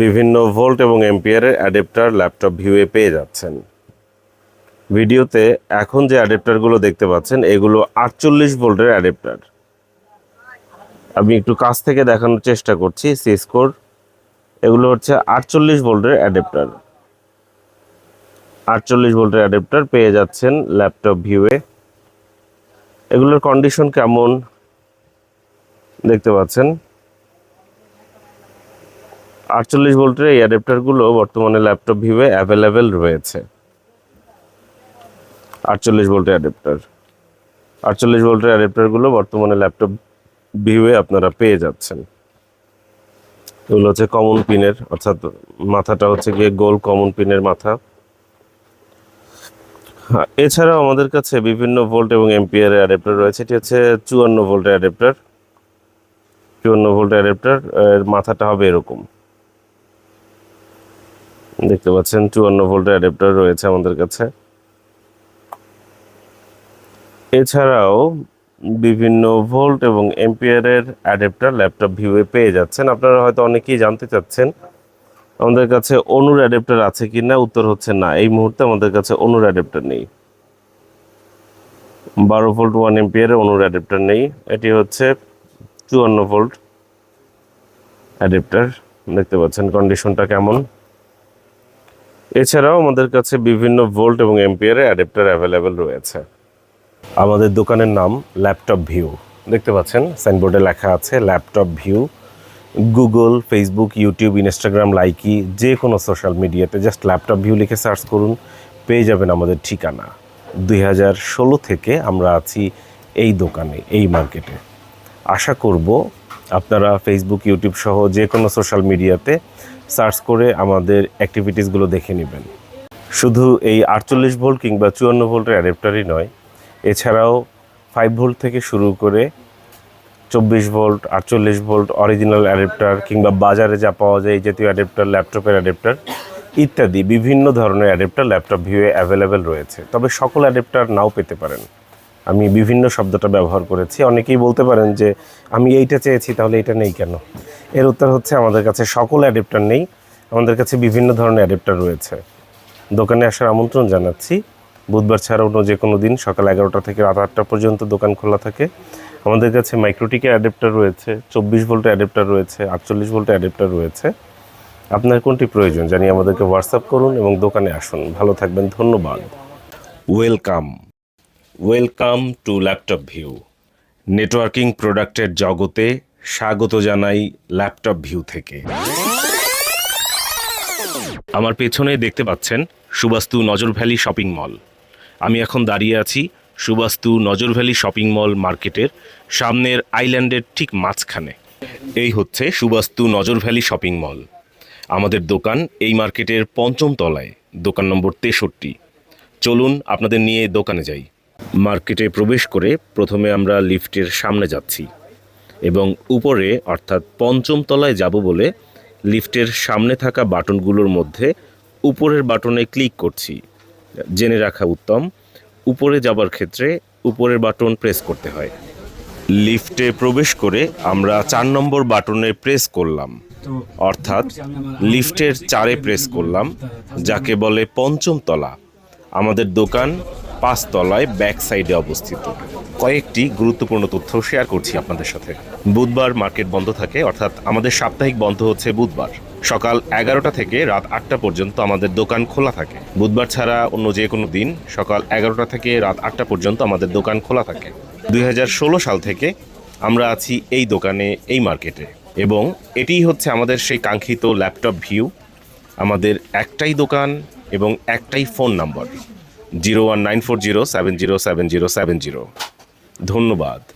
বিভিন্ন ভোল্ট এবং এম্পিয়ারের adapter laptop ভিউয়ে পেয়ে যাচ্ছেন। ভিডিওতে এখন যে অ্যাডাপ্টারগুলো দেখতে পাচ্ছেন, এগুলো আটচল্লিশ ভোল্টের অ্যাডাপ্টার। আমি একটু কাছ থেকে দেখানোর চেষ্টা করছি সিসকোর এগুলো হচ্ছে আটচল্লিশ ভোল্টের অ্যাডাপ্টার। আটচল্লিশ ভোল্টের অ্যাডাপ্টার পেয়ে যাচ্ছেন ল্যাপটপ ভিউয়ে। এগুলোর কন্ডিশন কেমন? দেখতে পাচ্ছেন। আটচল্লিশ ভোল্টের এই অ্যাডাপ্টারগুলো বর্তমানে ল্যাপটপ ভিউয়ে অ্যাভেলেবেল রয়েছে। আটচল্লিশ ভোল্টের অ্যাডাপ্টার আটচল্লিশ ভোল্টের অ্যাডাপ্টারগুলো বর্তমানে ল্যাপটপ ভিউয়ে আপনারা পেয়ে যাচ্ছেন। এগুলো হচ্ছে কমন পিনের অর্থাৎ মাথাটা হচ্ছে গিয়ে গোল কমন পিনের মাথা। হ্যাঁ এছাড়াও আমাদের কাছে বিভিন্ন ভোল্ট এবং এম্পিয়ারের অ্যাডাপ্টার রয়েছে। এটি হচ্ছে চুয়ান্ন ভোল্টের অ্যাডাপ্টার চুয়ান্ন ভোল্টের অ্যাডাপ্টার এর মাথাটা হবে এরকম। দেখতে পাচ্ছেন, চুয়ান্ন ভোল্টের অ্যাডাপ্টার রয়েছে আমাদের কাছে। এছাড়াও বিভিন্ন ভোল্ট এবং এম্পিয়ারের অ্যাডাপ্টার ল্যাপটপ ভিউয়ে পেয়ে যাচ্ছেন। আপনারা হয়তো অনেকেই জানতে চাচ্ছেন, আমাদের কাছে অনুর অ্যাডাপ্টার আছে কি না উত্তর হচ্ছে না। এই মুহূর্তে আমাদের কাছে অনুর অ্যাডাপ্টার নেই। বারো ভোল্ট ওয়ান এম্পিয়ারের অনুর অ্যাডাপ্টার নেই। এটি হচ্ছে চুয়ান্ন ভোল্ট অ্যাডাপ্টার দেখতে পাচ্ছেন কন্ডিশনটা কেমন? এছাড়াও আমাদের কাছে বিভিন্ন ভোল্ট এবং এম্পিয়ারের অ্যাডাপ্টার অ্যাভেলেবেল রয়েছে। আমাদের দোকানের নাম ল্যাপটপ ভিউ দেখতে পাচ্ছেন সাইনবোর্ডে লেখা আছে laptop view Google Facebook YouTube Instagram Likee যে কোনো সোশ্যাল মিডিয়াতে জাস্ট ল্যাপটপ ভিউ লিখে সার্চ করুন, পেয়ে যাবেন আমাদের ঠিকানা। দুই হাজার ষোলো থেকে আমরা আছি এই দোকানে, এই মার্কেটে আশা করব আপনারা ফেসবুক ইউটিউব সহ যে কোনো সোশ্যাল মিডিয়াতে সার্চ করে আমাদের অ্যাক্টিভিটিসগুলো দেখে নেবেন। শুধু এই আটচল্লিশ ভোল্ট কিংবা চুয়ান্ন ভোল্টের অ্যাডাপ্টারই নয়, এছাড়াও ফাইভ ভোল্ট থেকে শুরু করে চব্বিশ ভোল্ট, আটচল্লিশ ভোল্ট অরিজিনাল অ্যাডাপ্টার কিংবা বাজারে যা পাওয়া যায় এই জাতীয় অ্যাডাপ্টার ল্যাপটপের অ্যাডাপ্টার ইত্যাদি বিভিন্ন ধরনের অ্যাডাপ্টার ল্যাপটপ ভিউয়ে অ্যাভেলেবেল রয়েছে। তবে সকল অ্যাডাপ্টার নাও পেতে পারেন। আমি বিভিন্ন শব্দটা ব্যবহার করেছি। অনেকেই বলতে পারেন যে, আমি এইটা চেয়েছি, তাহলে এটা নেই কেন? এর উত্তর হচ্ছে আমাদের কাছে সকল অ্যাডাপ্টার নেই। আমাদের কাছে বিভিন্ন ধরনের অ্যাডাপ্টার রয়েছে। দোকানে আসার আমন্ত্রণ জানাচ্ছি। বুধবার ছাড়া অন্য যে কোনো দিন সকাল এগারোটা থেকে রাত আটটা পর্যন্ত দোকান খোলা থাকে। আমাদের কাছে মাইক্রোটিকের অ্যাডাপ্টার রয়েছে, চব্বিশ ভোল্টের অ্যাডাপ্টার রয়েছে, আটচল্লিশ ভোল্টের অ্যাডাপ্টার রয়েছে। আপনার কোনটি প্রয়োজন জানি আমাদেরকে হোয়াটসঅ্যাপ করুন এবং দোকানে আসুন। ভালো থাকবেন, ধন্যবাদ। Welcome welcome to laptop view networking প্রোডাক্টের জগতে স্বাগত জানাই ল্যাপটপ ভিউ থেকে। আমার পেছনে দেখতে পাচ্ছেন সুবাস্তু নজর ভ্যালি শপিং মল। আমি এখন দাঁড়িয়ে আছি সুবাস্তু নজর ভ্যালি শপিং মল মার্কেটের সামনের আইল্যান্ডের ঠিক মাঝখানে। এই হচ্ছে সুবাস্তু নজর ভ্যালি শপিং মল। আমাদের দোকান এই মার্কেটের পঞ্চম তলায়, দোকান নম্বর তেষট্টি। চলুন আপনাদের নিয়ে দোকানে যাই। মার্কেটে প্রবেশ করে প্রথমে আমরা লিফটের সামনে যাচ্ছি। এবং উপরে অর্থাৎ পঞ্চম তলায় যাব বলে লিফটের সামনে থাকা বাটনগুলোর মধ্যে উপরের বাটনে ক্লিক করছি। জেনে রাখা উত্তম উপরে যাবার ক্ষেত্রে উপরের বাটন প্রেস করতে হয়। লিফটে প্রবেশ করে আমরা চার নম্বর বাটনে প্রেস করলাম। অর্থাৎ লিফটের চারে প্রেস করলাম যাকে বলে পঞ্চম তলা। আমাদের দোকান পাঁচতলায় ব্যাক সাইডে অবস্থিত। কয়েকটি গুরুত্বপূর্ণ তথ্য শেয়ার করছি আপনাদের সাথে। বুধবার মার্কেট বন্ধ থাকে, অর্থাৎ আমাদের সাপ্তাহিক বন্ধ হচ্ছে বুধবার। সকাল এগারোটা থেকে রাত আটটা পর্যন্ত আমাদের দোকান খোলা থাকে। বুধবার ছাড়া অন্য যে কোনো দিন সকাল এগারোটা থেকে রাত আটটা পর্যন্ত আমাদের দোকান খোলা থাকে। দুই হাজার ষোলো সাল থেকে আমরা আছি এই দোকানে, এই মার্কেটে এবং এটিই হচ্ছে আমাদের সেই কাঙ্ক্ষিত ল্যাপটপ ভিউ আমাদের একটাই দোকান এবং একটাই phone number zero one nine four zero seven zero seven zero seven zero. ধন্যবাদ।